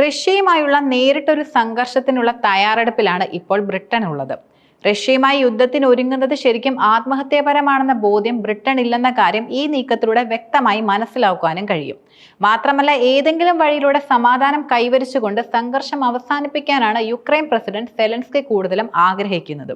റഷ്യയുമായുള്ള നേരിട്ടൊരു സംഘർഷത്തിനുള്ള തയ്യാറെടുപ്പിലാണ് ഇപ്പോൾ ബ്രിട്ടൻ ഉള്ളത്. റഷ്യയുമായി യുദ്ധത്തിന് ഒരുങ്ങുന്നത് ശരിക്കും ആത്മഹത്യാപരമാണെന്ന ബോധ്യം ബ്രിട്ടൻ ഇല്ലെന്ന കാര്യം ഈ നീക്കത്തിലൂടെ വ്യക്തമായി മനസ്സിലാക്കുവാനും കഴിയും. മാത്രമല്ല ഏതെങ്കിലും വഴിയിലൂടെ സമാധാനം കൈവരിച്ചുകൊണ്ട് സംഘർഷം അവസാനിപ്പിക്കാനാണ് യുക്രൈൻ പ്രസിഡന്റ് സെലൻസ്കി കൂടുതലും ആഗ്രഹിക്കുന്നത്.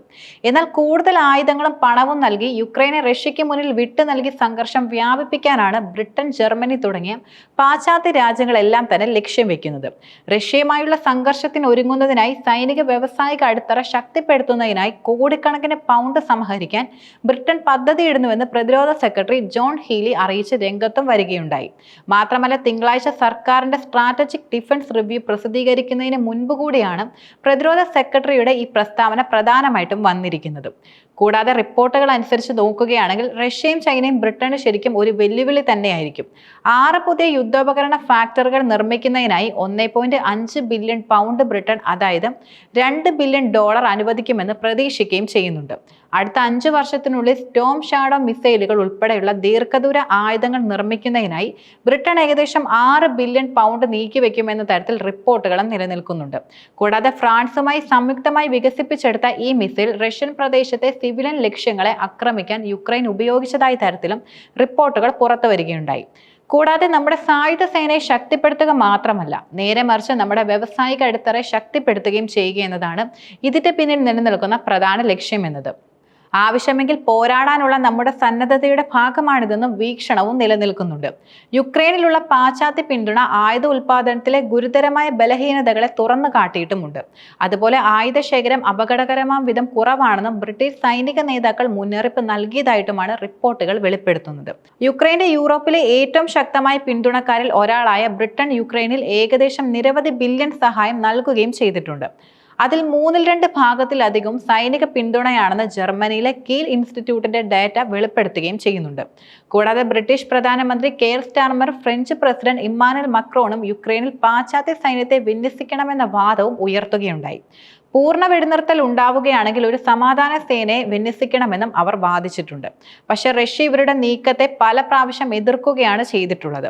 എന്നാൽ കൂടുതൽ ആയുധങ്ങളും പണവും നൽകി യുക്രൈനെ റഷ്യയ്ക്ക് മുന്നിൽ വിട്ടു നൽകി സംഘർഷം വ്യാപിപ്പിക്കാനാണ് ബ്രിട്ടൻ ജർമ്മനി തുടങ്ങിയ പാശ്ചാത്യ രാജ്യങ്ങളെല്ലാം തന്നെ ലക്ഷ്യം വെക്കുന്നത്. റഷ്യയുമായുള്ള സംഘർഷത്തിന് ഒരുങ്ങുന്നതിനായി സൈനിക വ്യവസായിക അടിത്തറ ശക്തിപ്പെടുത്തുന്നതിനായി കോടിക്കണക്കിന് പൗണ്ട് സംഹരിക്കാൻ ബ്രിട്ടൻ പദ്ധതിയിടുന്നുവെന്ന് പ്രതിരോധ സെക്രട്ടറി ജോൺ ഹീലി അറിയിച്ച് രംഗത്തും വരികയുണ്ടായി. മാത്രമല്ല തിങ്കളാഴ്ച സർക്കാരിന്റെ സ്ട്രാറ്റജിക് ഡിഫൻസ് റിവ്യൂ പ്രസിദ്ധീകരിക്കുന്നതിന് മുൻപ് കൂടിയാണ് പ്രതിരോധ സെക്രട്ടറിയുടെ ഈ പ്രസ്താവന പ്രധാനമായിട്ടും വന്നിരിക്കുന്നത്. കൂടാതെ റിപ്പോർട്ടുകൾ അനുസരിച്ച് നോക്കുകയാണെങ്കിൽ റഷ്യയും ചൈനയും ബ്രിട്ടന് ശരിക്കും ഒരു വെല്ലുവിളി തന്നെയായിരിക്കും. ആറ് പുതിയ യുദ്ധോപകരണ ഫാക്ടറികൾ നിർമ്മിക്കുന്നതിനായി ഒന്നേ പോയിന്റ് അഞ്ച് ബില്യൺ പൗണ്ട് ബ്രിട്ടൻ അതായത് രണ്ട് ബില്യൺ ഡോളർ അനുവദിക്കുമെന്ന് പ്രതീക്ഷിക്കുകയും ചെയ്യുന്നുണ്ട്. അടുത്ത അഞ്ച് വർഷത്തിനുള്ളിൽ സ്റ്റോം ഷാഡോ മിസൈലുകൾ ഉൾപ്പെടെയുള്ള ദീർഘദൂര ആയുധങ്ങൾ നിർമ്മിക്കുന്നതിനായി ബ്രിട്ടൻ ഏകദേശം ആറ് ബില്യൺ പൗണ്ട് നീക്കിവെക്കുമെന്ന തരത്തിൽ റിപ്പോർട്ടുകളും നിലനിൽക്കുന്നുണ്ട്. കൂടാതെ ഫ്രാൻസുമായി സംയുക്തമായി വികസിപ്പിച്ചെടുത്ത ഈ മിസൈൽ റഷ്യൻ പ്രദേശത്തെ സിവിലിയൻ ലക്ഷ്യങ്ങളെ ആക്രമിക്കാൻ യുക്രൈൻ ഉപയോഗിച്ചതായി തരത്തിലും റിപ്പോർട്ടുകൾ പുറത്തു വരികയുണ്ടായി. കൂടാതെ നമ്മുടെ സായുധ സേനയെ ശക്തിപ്പെടുത്തുക മാത്രമല്ല നേരെ മറിച്ച് നമ്മുടെ വ്യവസായിക അടിത്തറയെ ശക്തിപ്പെടുത്തുകയും ചെയ്യുക എന്നതാണ് ഇതിന്റെ പിന്നിൽ നിലനിൽക്കുന്ന പ്രധാന ലക്ഷ്യം എന്നത്. ആവശ്യമെങ്കിൽ പോരാടാനുള്ള നമ്മുടെ സന്നദ്ധതയുടെ ഭാഗമാണിതെന്നും വീക്ഷണവും നിലനിൽക്കുന്നുണ്ട്. യുക്രൈനിലുള്ള പാശ്ചാത്യ പിന്തുണ ആയുധ ഉൽപാദനത്തിലെ ഗുരുതരമായ ബലഹീനതകളെ തുറന്നു കാട്ടിയിട്ടുമുണ്ട്. അതുപോലെ ആയുധ ശേഖരം അപകടകരമാം വിധം കുറവാണെന്നും ബ്രിട്ടീഷ് സൈനിക നേതാക്കൾ മുന്നറിയിപ്പ് നൽകിയതായിട്ടുമാണ് റിപ്പോർട്ടുകൾ വെളിപ്പെടുത്തുന്നത്. യുക്രൈന്റെ യൂറോപ്പിലെ ഏറ്റവും ശക്തമായ പിന്തുണക്കാരിൽ ഒരാളായ ബ്രിട്ടൻ യുക്രൈനിൽ ഏകദേശം നിരവധി ബില്യൺ സഹായം നൽകുകയും ചെയ്തിട്ടുണ്ട്. അതിൽ മൂന്നിൽ രണ്ട് ഭാഗത്തിലധികം സൈനിക പിന്തുണയാണെന്ന് ജർമ്മനിയിലെ കീൽ ഇൻസ്റ്റിറ്റ്യൂട്ടിന്റെ ഡാറ്റ വെളിപ്പെടുത്തുകയും ചെയ്യുന്നുണ്ട്. കൂടാതെ ബ്രിട്ടീഷ് പ്രധാനമന്ത്രി Keir Starmer French president Emmanuel മക്രോണും യുക്രൈനിൽ പാശ്ചാത്യ സൈന്യത്തെ വിന്യസിക്കണമെന്ന വാദവും ഉയർത്തുകയുണ്ടായി. പൂർണ വെടിനിർത്തൽ ഉണ്ടാവുകയാണെങ്കിൽ ഒരു സമാധാന സേനയെ വിന്യസിക്കണമെന്നും അവർ വാദിച്ചിട്ടുണ്ട്. പക്ഷേ റഷ്യ ഇവരുടെ നീക്കത്തെ പല പ്രാവശ്യം എതിർക്കുകയാണ് ചെയ്തിട്ടുള്ളത്.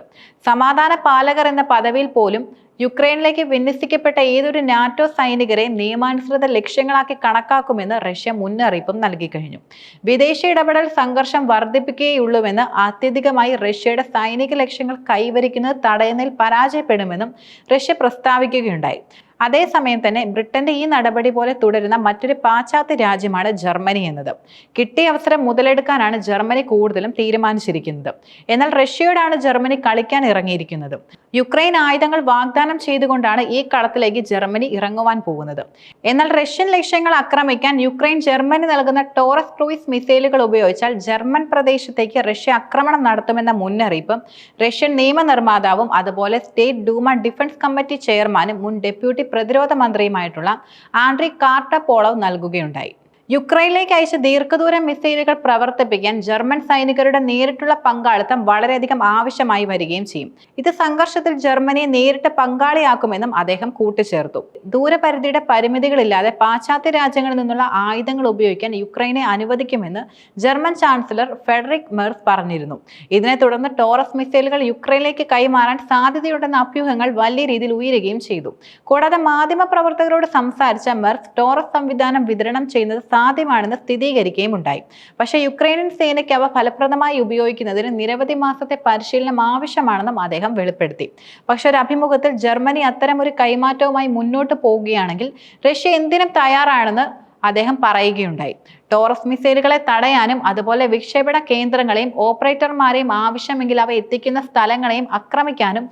സമാധാന പാലകർ എന്ന പദവിയിൽ പോലും യുക്രൈനിലേക്ക് വിന്യസിക്കപ്പെട്ട ഏതൊരു നാറ്റോ സൈനികരെ നിയമാനുസൃത ലക്ഷ്യങ്ങളാക്കി കണക്കാക്കുമെന്ന് റഷ്യ മുന്നറിയിപ്പും നൽകി കഴിഞ്ഞു. വിദേശ ഇടപെടൽ സംഘർഷം വർദ്ധിപ്പിക്കുകയുള്ളൂവെന്ന് അത്യധികമായി റഷ്യയുടെ സൈനിക ലക്ഷ്യങ്ങൾ കൈവരിക്കുന്നത് തടയുന്നതിൽ പരാജയപ്പെടുമെന്നും റഷ്യ പ്രസ്താവിക്കുകയുണ്ടായി. അതേസമയം തന്നെ ബ്രിട്ടന്റെ ഈ നടപടി പോലെ തുടരുന്ന മറ്റൊരു പാശ്ചാത്യ രാജ്യമാണ് ജർമ്മനി എന്നത്. കിട്ടിയ അവസരം മുതലെടുക്കാനാണ് ജർമ്മനി കൂടുതലും തീരുമാനിച്ചിരിക്കുന്നത്. എന്നാൽ റഷ്യയോടാണ് ജർമ്മനി കളിക്കാൻ ഇറങ്ങിയിരിക്കുന്നത്. യുക്രൈൻ ആയുധങ്ങൾ വാഗ്ദാനം ചെയ്തുകൊണ്ടാണ് ഈ കളത്തിലേക്ക് ജർമ്മനി ഇറങ്ങുവാൻ പോകുന്നത്. എന്നാൽ റഷ്യൻ ലക്ഷ്യങ്ങൾ ആക്രമിക്കാൻ യുക്രൈൻ ജർമ്മനി നൽകുന്ന ടോറസ് ക്രൂയിസ് മിസൈലുകൾ ഉപയോഗിച്ചാൽ ജർമ്മൻ പ്രദേശത്തേക്ക് റഷ്യ ആക്രമണം നടത്തുമെന്ന മുന്നറിയിപ്പ് റഷ്യൻ നിയമനിർമ്മാതാവും അതുപോലെ സ്റ്റേറ്റ് ഡൂമ ഡിഫൻസ് കമ്മിറ്റി ചെയർമാനും മുൻ ഡെപ്യൂട്ടി പ്രതിരോധ മന്ത്രിയുമായിട്ടുള്ള ആൻഡ്രി കാർട്ടപോളവ് നൽകുകയുണ്ടായി. യുക്രൈനിലേക്ക് അയച്ച ദീർഘദൂര മിസൈലുകൾ പ്രവർത്തിപ്പിക്കാൻ ജർമ്മൻ സൈനികരുടെ നേരിട്ടുള്ള പങ്കാളിത്തം വളരെയധികം ആവശ്യമായി വരികയും ചെയ്യും. ഇത് സംഘർഷത്തിൽ ജർമ്മനിയെ നേരിട്ട് പങ്കാളിയാക്കുമെന്നും അദ്ദേഹം കൂട്ടിച്ചേർത്തു. ദൂരപരിധിയുടെ പരിമിതികളില്ലാതെ പാശ്ചാത്യ രാജ്യങ്ങളിൽ നിന്നുള്ള ആയുധങ്ങൾ ഉപയോഗിക്കാൻ യുക്രൈനെ അനുവദിക്കുമെന്ന് ജർമ്മൻ ചാൻസലർ ഫെഡറിക് മെർസ് പറഞ്ഞിരുന്നു. ഇതിനെ തുടർന്ന് ടോറസ് മിസൈലുകൾ യുക്രൈനിലേക്ക് കൈമാറാൻ സാധ്യതയുണ്ടെന്ന അഭ്യൂഹങ്ങൾ വലിയ രീതിയിൽ ഉയരുകയും ചെയ്തു. കൂടാതെ മാധ്യമ പ്രവർത്തകരോട് സംസാരിച്ച മെർസ് ടോറസ് സംവിധാനം വിതരണം ചെയ്യുന്നത് സാധ്യമാണെന്ന് സ്ഥിരീകരിക്കുകയും ഉണ്ടായി. പക്ഷേ യുക്രൈനിയൻ സേനയ്ക്ക് അവ ഫലപ്രദമായി ഉപയോഗിക്കുന്നതിന് നിരവധി മാസത്തെ പരിശീലനം ആവശ്യമാണെന്നും അദ്ദേഹം വെളിപ്പെടുത്തി. പക്ഷേ ഒരു അഭിമുഖത്തിൽ ജർമ്മനി അത്തരമൊരു കൈമാറ്റവുമായി മുന്നോട്ട് പോവുകയാണെങ്കിൽ റഷ്യ എന്തിനും തയ്യാറാണെന്ന് അദ്ദേഹം പറയുകയുണ്ടായി. ടോറസ് മിസൈലുകളെ തടയാനും അതുപോലെ വിക്ഷേപണ കേന്ദ്രങ്ങളെയും ഓപ്പറേറ്റർമാരെയും ആവശ്യമെങ്കിൽ അവ എത്തിക്കുന്ന സ്ഥലങ്ങളെയും ആക്രമിക്കാനും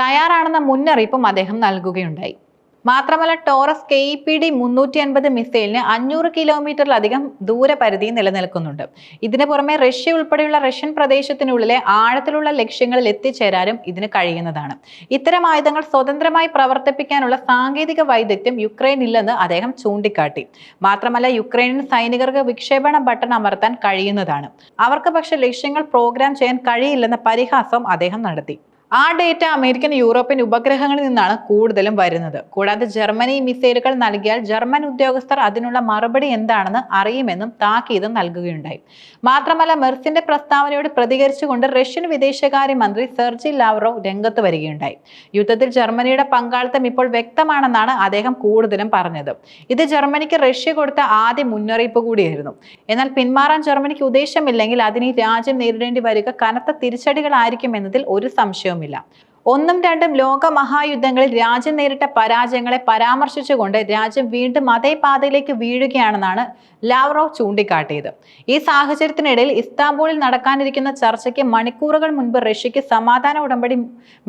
തയ്യാറാണെന്ന മുന്നറിയിപ്പും അദ്ദേഹം നൽകുകയുണ്ടായി. മാത്രമല്ല Taurus K E P D മുന്നൂറ്റി അൻപത് മിസൈലിന് അഞ്ഞൂറ് കിലോമീറ്ററിലധികം ദൂരപരിധി നിലനിൽക്കുന്നുണ്ട്. ഇതിനു പുറമെ റഷ്യ ഉൾപ്പെടെയുള്ള റഷ്യൻ പ്രദേശത്തിനുള്ളിലെ ആഴത്തിലുള്ള ലക്ഷ്യങ്ങളിൽ എത്തിച്ചേരാനും ഇതിന് കഴിയുന്നതാണ്. ഇത്തരം ആയുധങ്ങൾ സ്വതന്ത്രമായി പ്രവർത്തിപ്പിക്കാനുള്ള സാങ്കേതിക വൈദഗ്ധ്യം യുക്രൈൻ ഇല്ലെന്ന് അദ്ദേഹം ചൂണ്ടിക്കാട്ടി. മാത്രമല്ല യുക്രൈനിൽ സൈനികർക്ക് വിക്ഷേപണ ബട്ടൺ അമർത്താൻ കഴിയുന്നതാണ്. അവർക്ക് പക്ഷെ ലക്ഷ്യങ്ങൾ പ്രോഗ്രാം ചെയ്യാൻ കഴിയില്ലെന്ന പരിഹാസം അദ്ദേഹം നടത്തി. ആ ഡേറ്റ അമേരിക്കൻ യൂറോപ്യൻ ഉപഗ്രഹങ്ങളിൽ നിന്നാണ് കൂടുതലും വരുന്നത്. കൂടാതെ ജർമ്മനി മിസൈലുകൾ നൽകിയാൽ ജർമ്മൻ ഉദ്യോഗസ്ഥർ അതിനുള്ള മറുപടി എന്താണെന്ന് അറിയുമെന്നും താക്കീത് നൽകുകയുണ്ടായി. മാത്രമല്ല മെർസിന്റെ പ്രസ്താവനയോട് പ്രതികരിച്ചുകൊണ്ട് റഷ്യൻ വിദേശകാര്യ മന്ത്രി സെർജി ലാവ്റോവ് രംഗത്ത് വരികയുണ്ടായി. യുദ്ധത്തിൽ ജർമ്മനിയുടെ പങ്കാളിത്തം ഇപ്പോൾ വ്യക്തമാണെന്നാണ് അദ്ദേഹം കൂടുതലും പറഞ്ഞത്. ഇത് ജർമ്മനിക്ക് റഷ്യ കൊടുത്ത ആദ്യ മുന്നറിയിപ്പ് കൂടിയായിരുന്നു. എന്നാൽ പിന്മാറാൻ ജർമ്മനിക്ക് ഉദ്ദേശമില്ലെങ്കിൽ അതിന് രാജ്യം നേരിടേണ്ടി വരിക കനത്ത തിരിച്ചടികളായിരിക്കും എന്നതിൽ ഒരു സംശയവുമില്ല ഒന്നും രണ്ടും ലോക മഹായുദ്ധങ്ങളിൽ രാജ്യം നേരിട്ട പരാജയങ്ങളെ പരാമർശിച്ചുകൊണ്ട് രാജ്യം വീണ്ടും അതേ പാതയിലേക്ക് വീഴുകയാണെന്നാണ് ലാവ്റോവ് ചൂണ്ടിക്കാട്ടിയത്. ഈ സാഹചര്യത്തിനിടയിൽ ഇസ്താംബൂളിൽ നടക്കാനിരിക്കുന്ന ചർച്ചയ്ക്ക് മണിക്കൂറുകൾ മുൻപ് റഷ്യയ്ക്ക് സമാധാന ഉടമ്പടി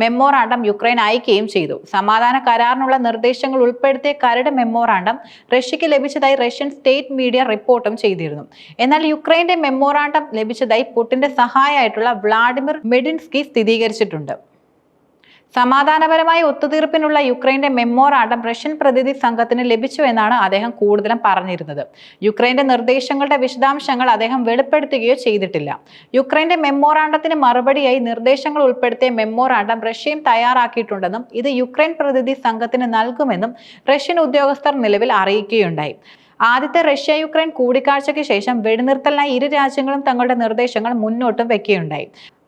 മെമ്മോറാണ്ടം യുക്രൈൻ അയക്കുകയും ചെയ്തു. സമാധാന കരാറിനുള്ള നിർദ്ദേശങ്ങൾ ഉൾപ്പെടുത്തിയ കരട് മെമ്മോറാണ്ടം റഷ്യയ്ക്ക് ലഭിച്ചതായി റഷ്യൻ സ്റ്റേറ്റ് മീഡിയ റിപ്പോർട്ടും ചെയ്തിരുന്നു. എന്നാൽ യുക്രൈന്റെ മെമ്മോറാണ്ടം ലഭിച്ചതായി പുടിന്റെ സഹായമായിട്ടുള്ള വ്ളാഡിമിർ മെഡിൻസ്കി സ്ഥിരീകരിച്ചിട്ടുണ്ട്. സമാധാനപരമായ ഒത്തുതീർപ്പിനുള്ള യുക്രൈന്റെ മെമ്മോറാണ്ടം റഷ്യൻ പ്രതിനിധി സംഘത്തിന് ലഭിച്ചു എന്നാണ് അദ്ദേഹം കൂടുതലും പറഞ്ഞിരുന്നത്. യുക്രൈന്റെ നിർദ്ദേശങ്ങളുടെ വിശദാംശങ്ങൾ അദ്ദേഹം വെളിപ്പെടുത്തുകയോ ചെയ്തിട്ടില്ല. യുക്രൈന്റെ മെമ്മോറാണ്ടത്തിന് മറുപടിയായി നിർദ്ദേശങ്ങൾ ഉൾപ്പെടുത്തിയ മെമ്മോറാണ്ടം റഷ്യയും തയ്യാറാക്കിയിട്ടുണ്ടെന്നും ഇത് യുക്രൈൻ പ്രതിനിധി സംഘത്തിന് നൽകുമെന്നും റഷ്യൻ ഉദ്യോഗസ്ഥർ നിലവിൽ അറിയിക്കുകയുണ്ടായി. ആദ്യത്തെ റഷ്യ യുക്രൈൻ കൂടിക്കാഴ്ചയ്ക്ക് ശേഷം വെടിനിർത്തലിനായി ഇരു രാജ്യങ്ങളും തങ്ങളുടെ നിർദ്ദേശങ്ങൾ മുന്നോട്ടും വെക്കുകയുണ്ടായി.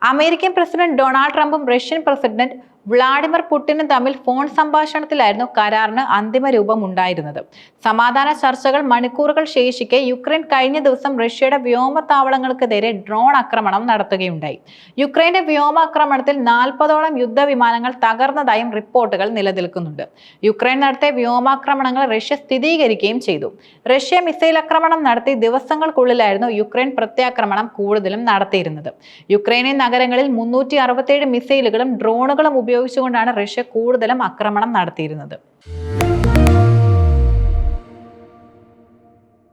അമേരിക്കൻ പ്രസിഡന്റ് ഡൊണാൾഡ് ട്രംപും റഷ്യൻ പ്രസിഡന്റ് വ്ളാഡിമിർ പുടിനും തമ്മിൽ ഫോൺ സംഭാഷണത്തിലായിരുന്നു കരാറിന് അന്തിമ രൂപം ഉണ്ടായിരുന്നത് സമാധാന ചർച്ചകൾ മണിക്കൂറുകൾ ശേഷിക്കെ യുക്രൈൻ കഴിഞ്ഞ ദിവസം റഷ്യയുടെ വ്യോമത്താവളങ്ങൾക്കെതിരെ ഡ്രോൺ ആക്രമണം നടത്തുകയുണ്ടായി. യുക്രൈന്റെ വ്യോമാക്രമണത്തിൽ നാൽപ്പതോളം യുദ്ധവിമാനങ്ങൾ തകർന്നതായും റിപ്പോർട്ടുകൾ നിലനിൽക്കുന്നുണ്ട്. യുക്രൈൻ നടത്തിയ വ്യോമാക്രമണങ്ങൾ റഷ്യ സ്ഥിരീകരിക്കുകയും ചെയ്തു. റഷ്യ മിസൈൽ ആക്രമണം നടത്തി ദിവസങ്ങൾക്കുള്ളിലായിരുന്നു യുക്രൈൻ പ്രത്യാക്രമണം കൂടുതലും നടത്തിയിരുന്നത്. യുക്രൈനിയൻ നഗരങ്ങളിൽ മുന്നൂറ്റി അറുപത്തേഴ് മിസൈലുകളും ഡ്രോണുകളും ഉപയോഗിച്ചുകൊണ്ടാണ് റഷ്യ കൂടുതലും ആക്രമണം നടത്തിയിരുന്നത്.